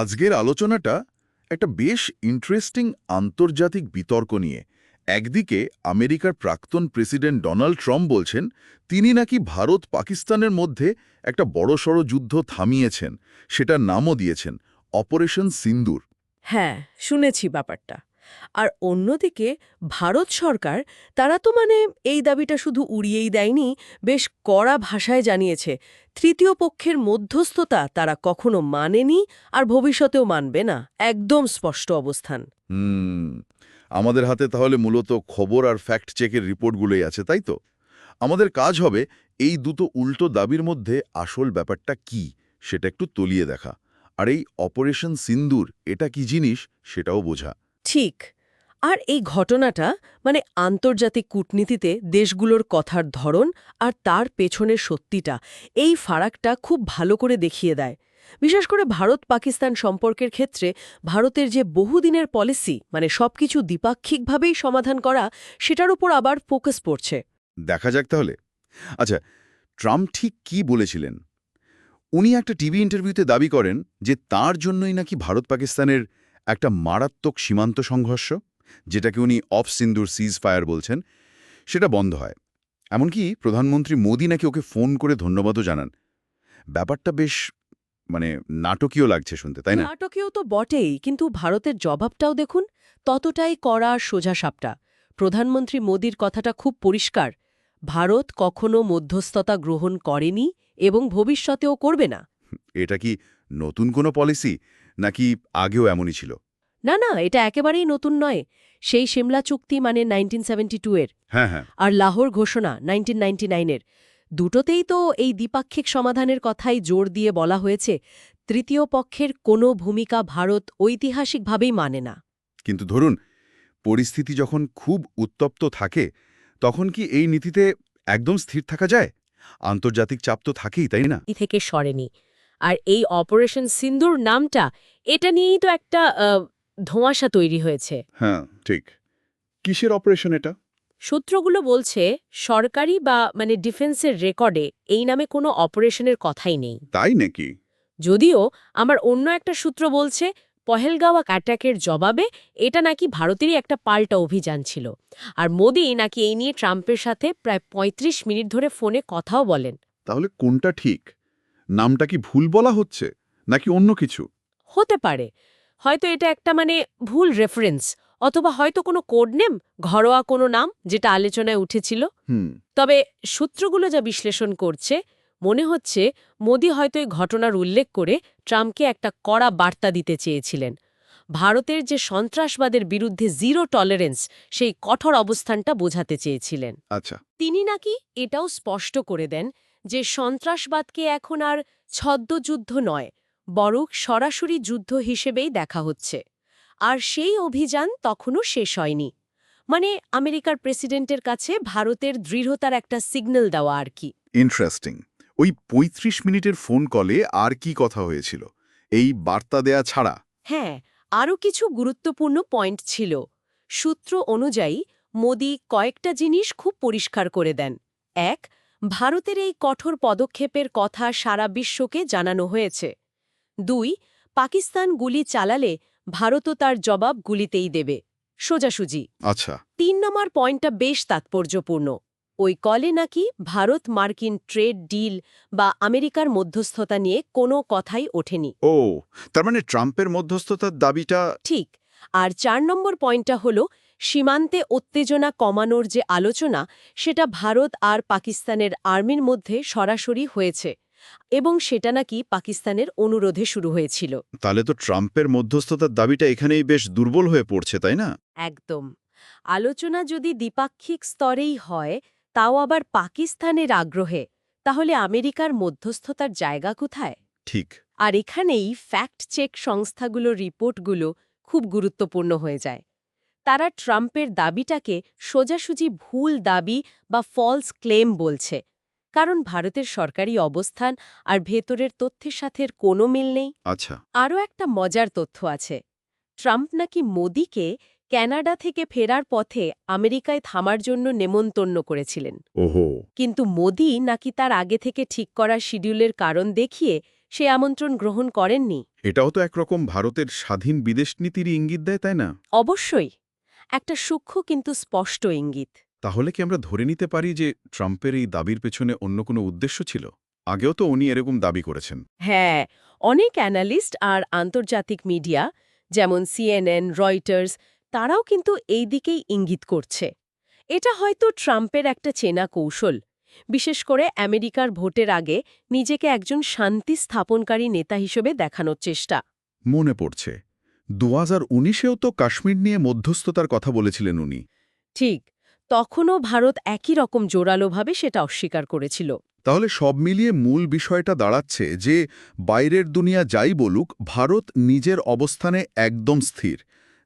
আজকের আলোচনাটা একটা বেশ ইন্টারেস্টিং আন্তর্জাতিক বিতর্ক নিয়ে। একদিকে আমেরিকার প্রাক্তন প্রেসিডেন্ট ডোনাল্ড ট্রাম্প বলছেন, তিনি নাকি ভারত পাকিস্তানের মধ্যে একটা বড়সড় যুদ্ধ থামিয়েছেন, সেটার নামও দিয়েছেন, অপারেশন সিন্দুর। হ্যাঁ শুনেছি ব্যাপারটা। আর অন্যদিকে ভারত সরকার, তারা তো মানে এই দাবিটা শুধু উড়িয়েই দেয়নি, বেশ কড়া ভাষায় জানিয়েছে তৃতীয় পক্ষের মধ্যস্থতা তারা কখনো মানেনি আর ভবিষ্যতেও মানবে না। একদম স্পষ্ট অবস্থান। আমাদের হাতে তাহলে মূলত খবর আর ফ্যাক্ট চেকের রিপোর্টগুলোই আছে তাই তো? আমাদের কাজ হবে এই দুটো উল্টো দাবির মধ্যে আসল ব্যাপারটা কি সেটা একটু তলিয়ে দেখা। আর এই অপারেশন সিন্দুর এটা কি জিনিস সেটাও বোঝা। ঠিক। আর এই ঘটনাটা মানে আন্তর্জাতিক কূটনীতিতে দেশগুলোর কথার ধরন আর তার পেছনের সত্যিটা, এই ফারাকটা খুব ভালো করে দেখিয়ে দেয়। বিশেষ করে ভারত পাকিস্তান সম্পর্কের ক্ষেত্রে ভারতের যে বহুদিনের পলিসি মানে সবকিছু দ্বিপাক্ষিকভাবেই সমাধান করা, সেটার উপর আবার ফোকাস পড়ছে। দেখা যাক তাহলে। আচ্ছা ট্রাম্প ঠিক কি বলেছিলেন? উনি একটা টিভি ইন্টারভিউতে দাবি করেন যে তার জন্যই নাকি ভারত পাকিস্তানের একটা মারাত্মক সীমান্ত সংঘর্ষ। যেটাকে উনি অফ সিন্দুর সিজ ফায়ার বলছেন সেটা বন্ধ হয়। এমনকি প্রধানমন্ত্রী মোদী নাকি ওকে ফোন করে ধন্যবাদও জানান। ব্যাপারটা বেশ মানে নাটকীয় লাগছে শুনতে তাই না? নাটকেও তো বটেই কিন্তু ভারতের জবাবটাও দেখুন ততটাই কড়া আর সোজা সাপটা প্রধানমন্ত্রী মোদীর কথাটা খুব পরিষ্কার ভারত কখনো মধ্যস্থতা গ্রহণ করেনি এবং ভবিষ্যতেও করবে না। এটা কি নতুন কোনো পলিসি নাকি আগেও এমনই ছিল? না না এটা একেবারেই নতুন নয়। সেই সিমলা চুক্তি মানে নাইনটিন এর। হ্যাঁ হ্যাঁ। আর লাহোর ঘোষণা নাইনটিন এর দুটোতেই তো এই দ্বিপাক্ষিক সমাধানের কথাই জোর দিয়ে বলা হয়েছে তৃতীয় পক্ষের কোনো ভূমিকা ভারত ঐতিহাসিকভাবেই মানে না। কিন্তু ধরুন পরিস্থিতি যখন খুব উত্তপ্ত থাকে তখন কি এই নীতিতে একদম স্থির থাকা যায়? আন্তর্জাতিক চাপ তো থাকেই তাই না? থেকে সরেনি। আর এই অপারেশন সিন্দুর নামটা এটা নিয়েই তো একটা ধোঁয়াশা তৈরি হয়েছে। হ্যাঁ ঠিক। কিসের অপারেশন এটা? সূত্রগুলো বলছে সরকারি বা মানে ডিফেন্সের রেকর্ডে এই নামে কোনো অপারেশনের কথাই নেই। তাই নাকি? যদিও আমার অন্য একটা সূত্র বলছে পহেলগাঁওয়া অ্যাটাকের জবাবে এটা নাকি ভারতেরই একটা পাল্টা অভিযান ছিল। আর মোদি নাকি এই নিয়ে ট্রাম্পের সাথে প্রায় ৩৫ মিনিট ধরে ফোনে কথাও বলেন। তাহলে কোনটা ঠিক? নামটা কি ভুল বলা হচ্ছে? নাকি অন্য কিছু? হতে পারে। হয়তো এটা একটা মানে ভুল রেফারেন্স অথবা হয়তো কোনো কোড নেম ঘরোয়া কোনো নাম যেটা আলোচনায় উঠেছিল। তবে সূত্রগুলো যা বিশ্লেষণ করছে মনে হচ্ছে মোদি হয়তো এই ঘটনার উল্লেখ করে ট্রাম্পকে একটা কড়া বার্তা দিতে চেয়েছিলেন। ভারতের যে সন্ত্রাসবাদের বিরুদ্ধে জিরো টলারেন্স সেই কঠোর অবস্থানটা বোঝাতে চেয়েছিলেন। আচ্ছা। তিনি নাকি এটাও স্পষ্ট করে দেন যে সন্ত্রাসবাদকে এখন আর ছদ্মযুদ্ধ নয় বরং সরাসরি যুদ্ধ হিসেবেই দেখা হচ্ছে। আর সেই অভিযান তখনও শেষ হয়নি। মানে আমেরিকার প্রেসিডেন্টের কাছে ভারতের দৃঢ়তার একটা সিগন্যাল দেওয়া আর কি। ইন্টারেস্টিং। ওই ৩৫ মিনিটের ফোন কলে আর কি কথা হয়েছিল? এই বার্তা দেয়া ছাড়া? হ্যাঁ আরও কিছু গুরুত্বপূর্ণ পয়েন্ট ছিল। সূত্র অনুযায়ী মোদি কয়েকটা জিনিস খুব পরিষ্কার করে দেন। এক ভারতের এই কঠোর পদক্ষেপের কথা সারা বিশ্বকে জানানো হয়েছে। দুই পাকিস্তান গুলি চালালে ভারতও তার জবাব গুলিতেই দেবে। সোজাসুজি। আচ্ছা। তিন নম্বর পয়েন্টটা বেশ তাৎপর্যপূর্ণ। ওই কলে নাকি ভারত মার্কিন ট্রেড ডিল বা আমেরিকার মধ্যস্থতা নিয়ে কোনো কথাই ওঠেনি। ও তার মানে ট্রাম্পের মধ্যস্থতার দাবিটা ঠিক। আর চার নম্বর পয়েন্টটা হল সীমান্তে উত্তেজনা কমানোর যে আলোচনা সেটা ভারত আর পাকিস্তানের আর্মির মধ্যে সরাসরি হয়েছে। এবং সেটা নাকি পাকিস্তানের অনুরোধে শুরু হয়েছিল। তাহলে তো ট্রাম্পের মধ্যস্থতার দাবিটা এখানেই বেশ দুর্বল হয়ে পড়ছে তাই না? একদম। আলোচনা যদি দ্বিপাক্ষিক স্তরেই হয় তাও আবার পাকিস্তানের আগ্রহে। তাহলে আমেরিকার মধ্যস্থতার জায়গা কোথায়? ঠিক। আর এখানেই ফ্যাক্ট চেক সংস্থাগুলোর রিপোর্টগুলো খুব গুরুত্বপূর্ণ হয়ে যায়। তারা ট্রাম্পের দাবিটাকে সোজাসুজি ভুল দাবি বা ফলস ক্লেম বলছে। কারণ ভারতের সরকারি অবস্থান আর ভেতরের তথ্যের সাথে কোনো মিল নেই। আচ্ছা। আরও একটা মজার তথ্য আছে। ট্রাম্প নাকি মোদিকে ক্যানাডা থেকে ফেরার পথে আমেরিকায় থামার জন্য নেমন্তন্ন করেছিলেন। ওহো। কিন্তু মোদি নাকি তার আগে থেকে ঠিক করা শিডিউলের কারণ দেখিয়ে সে আমন্ত্রণ গ্রহণ করেননি। এটাও তো একরকম ভারতের স্বাধীন বিদেশ নীতির ইঙ্গিত দেয় তাই না? অবশ্যই। একটা সূক্ষ্ম কিন্তু স্পষ্ট ইঙ্গিত। তাহলে কি আমরা ধরে নিতে পারি যে ট্রাম্পের এই দাবির পেছনে অন্য কোনো উদ্দেশ্য ছিল? আগেও তো উনি এরকম দাবি করেছেন। হ্যাঁ অনেক অ্যানালিস্ট আর আন্তর্জাতিক মিডিয়া যেমন সিএনএন রয়টার্স তারাও কিন্তু এই দিকেই ইঙ্গিত করছে। এটা হয়তো ট্রাম্পের একটা চেনা কৌশল। বিশেষ করে আমেরিকার ভোটের আগে নিজেকে একজন শান্তি স্থাপনকারী নেতা হিসেবে দেখানোর চেষ্টা। মনে পড়ছে। দু হাজার উনিশেও তো কাশ্মীর নিয়ে মধ্যস্থতার কথা বলেছিলেন উনি। ঠিক। তখনও ভারত একই রকম জোরালোভাবে সেটা অস্বীকার করেছিল। তাহলে সব মিলিয়ে মূল বিষয়টা দাঁড়াচ্ছে যে বাইরের দুনিয়া যাই বলুক ভারত নিজের অবস্থানে একদম স্থির।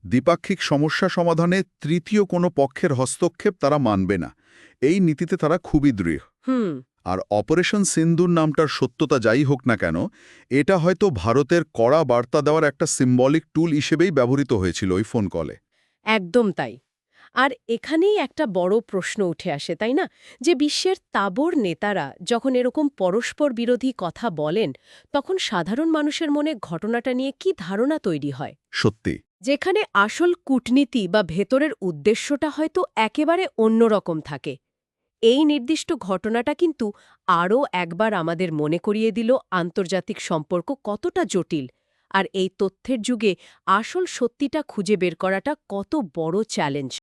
দ্বিপাক্ষিক সমস্যা সমাধানে তৃতীয় কোনো পক্ষের হস্তক্ষেপ তারা মানবে না। এই নীতিতে তারা খুবই দৃঢ়। হুম। আর অপারেশন সিন্ধুর নামটার সত্যতা যাই হোক না কেন এটা হয়তো ভারতের কড়া বার্তা দেওয়ার একটা সিম্বলিক টুল হিসেবেই ব্যবহৃত হয়েছিল ওই ফোন কলে একদম তাই। আর এখানেই একটা বড় প্রশ্ন উঠে আসে তাই না? যে বিশ্বের তাবর নেতারা যখন এরকম পরস্পর বিরোধী কথা বলেন তখন সাধারণ মানুষের মনে ঘটনাটা নিয়ে কি ধারণা তৈরি হয়? সত্যি। যেখানে আসল কূটনীতি বা ভেতরের উদ্দেশ্যটা হয়তো একেবারে অন্যরকম থাকে। এই নির্দিষ্ট ঘটনাটা কিন্তু আরও একবার আমাদের মনে করিয়ে দিল আন্তর্জাতিক সম্পর্ক কতটা জটিল আর এই তথ্যের যুগে আসল সত্যিটা খুঁজে বের করাটা কত বড় চ্যালেঞ্জ।